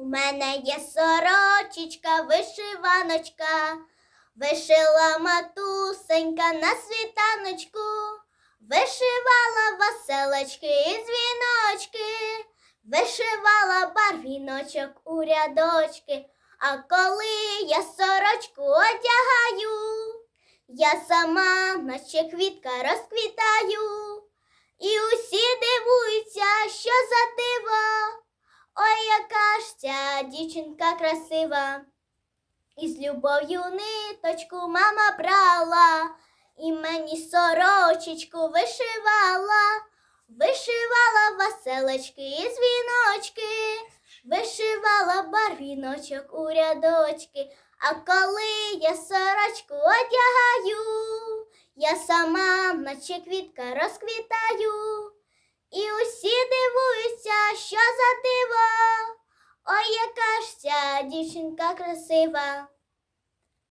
У мене є сорочечка, вишиваночка, вишила матусенька на світаночку, вишивала веселочки і дзвіночки, вишивала барвіночок у рядочки, а коли я сорочку одягаю, я сама, наче квітка, розквітаю, Ой, яка ж ця дівчинка красива. Із любов'ю ниточку мама брала, і мені сорочечку вишивала, вишивала веселочки і дзвіночки, вишивала барвіночок у рядочки. А коли я сорочку одягаю, я сама, наче квітка, розквітаю. І усі Ой, яка ж ця дівчинка красива.